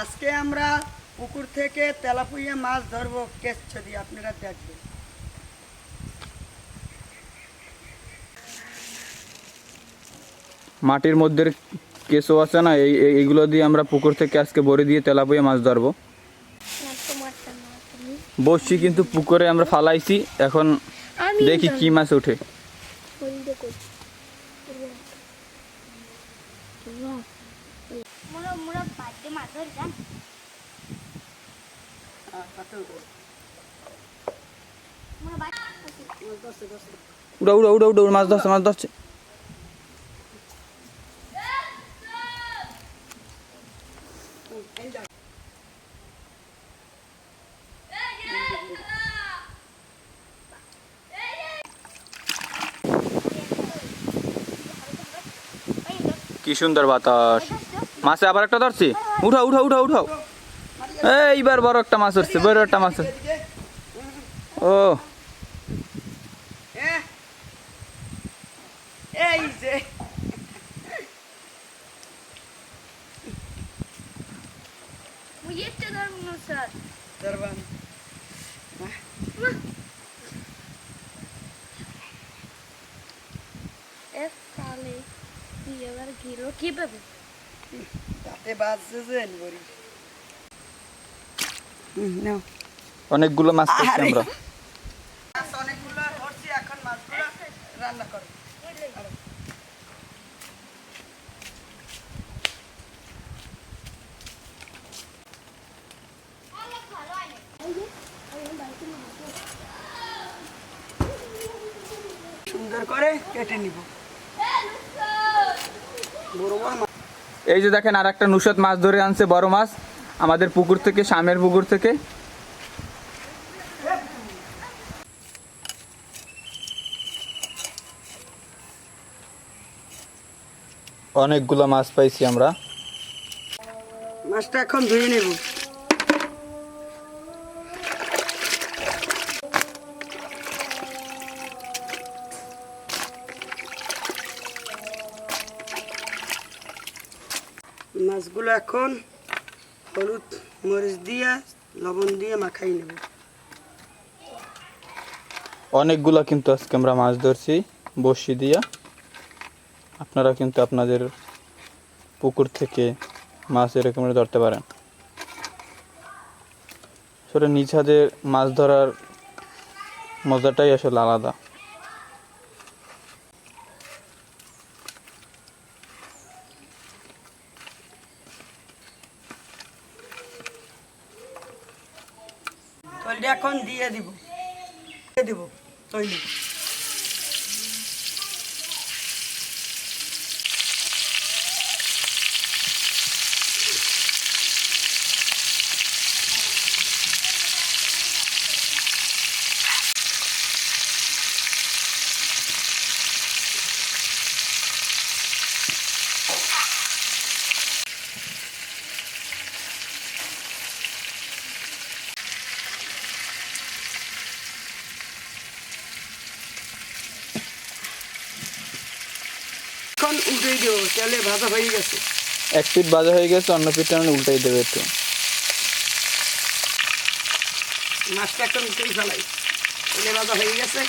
আজকে আমরা পুকুর থেকে তেলাপুইয়া মাছ ধরবো। কেঁচো দিয়ে আপনারা দেখবেন। মাটির মধ্যে কেঁচো আছে না এই এই- এইগুলো দিয়ে আমরা পুকুর থেকে আজকে বড়ি দিয়ে তেলাপুয়া মাছ ধরবো। বসছি কিন্তু পুকুরে আমরা ফালাইছি এখন দেখি কি মাছ ওঠে। ধরে যান উড়া উড়া উড়া উড়া, মাছ ধরছে মাছ ধরছে। কি সুন্দর বাতাস। মাছে আবার একটা ধরছি। উঠাও উঠাও উঠাও উঠাও। এইবার বড় একটা মাছ ধরছে বড় একটা মাছ। ও। এ, এই যে। মুই একটা ধরব না স্যার। ধরবান এক সালে তুই এবার ঘিরো কীভাবে? তাতে বাজছে যে বড়ি নাও। অনেকগুলো মাছ ধরছি আমরা। মাছ অনেকগুলো ধরছি এখন মাছগুলো রান্না করো সুন্দর করে কেটে নিব। বড় বড় এই যে দেখেন আর একটা নুসত মাছ ধরে আনছে, বড় মাছ। আমাদের পুকুর থেকে সামের পুকুর থেকে। অনেকগুলো মাছ পাইছি আমরা। মাছটা এখন ধুয়ে নেব। মাছগুলো এখন হলুদ মরিচ দিয়ে, লবণ দিয়ে মাখাই নেব। অনেকগুলো কিন্তু আজকে আমরা মাছ ধরছি বসি দিয়া। আপনারা কিন্তু আপনাদের পুকুর থেকে মাছ এরকম ধরতে পারেন। আসলে নিজ হাতে মাছ ধরার মজাটাই আসলে আলাদা তৈরি এখন দিয়ে দিব। দিয়ে দিব। তৈরি। এখন উল্টে দেবো তেলে ভাজা হয়ে গেছে। এক পিঠ বাজা হয়ে গেছে অন্য পিঠটা আমি উল্টাই দেবে একটু। মাছটা এখন উল্টেই ফেলাই। তেলে ভাজা হয়ে গেছে।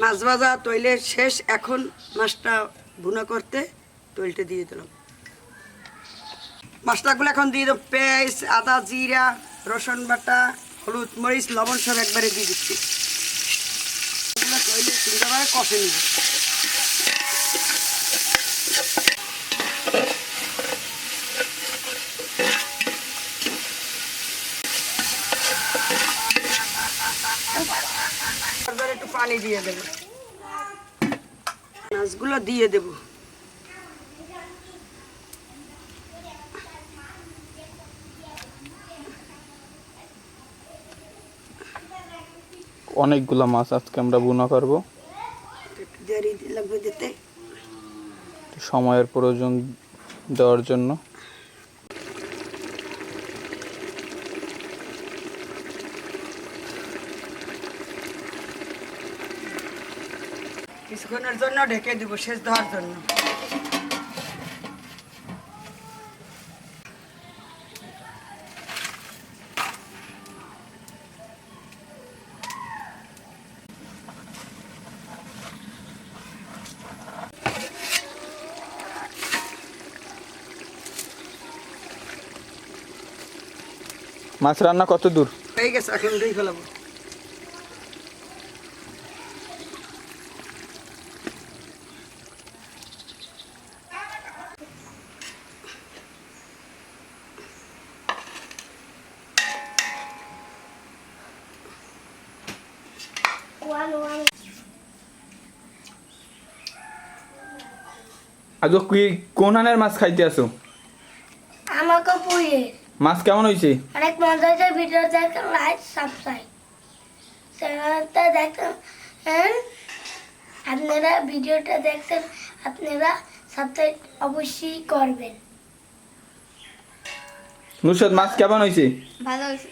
মাছ ভাজা তৈলের শেষ এখন মাছটা ভুনা করতে তৈলটা দিয়ে দিলাম। মশলাগুলো এখন দিয়ে দেবো পেঁয়াজ আদা জিরা রসুন বাটা হলুদ মরিচ লবণ সব একবারে দিয়ে দিচ্ছি। সুন্দরভাবে কষে নিব একটু পানি দিয়ে মাছগুলো দিয়ে অনেকগুলো মাছ আজকে আমরা বুনা করব। লাগবে দিতে? সময়ের প্রয়োজন দেওয়ার জন্য। কিছুক্ষণের জন্য ঢেকে দিব শেষ দেওয়ার জন্য। মাছ রান্না কত দূর? হয়ে গেছে এখন উঠেই ফেলাবো। ওয়ান ওয়ান আজ কি কোন হানের মাছ খাইতে আসো আমাকে পুয়ে মাছ কেমন হয়েছে অনেক মজা হয়েছে ভিডিও দেখেন লাইক সাবস্ক্রাইব চ্যানেলটা দেখেন আপনারা ভিডিওটা দেখছেন আপনারা সাবস্ক্রাইব অবশ্যই করবেন। নুসরত মাছ কেমন হয়েছে ভালো হয়েছে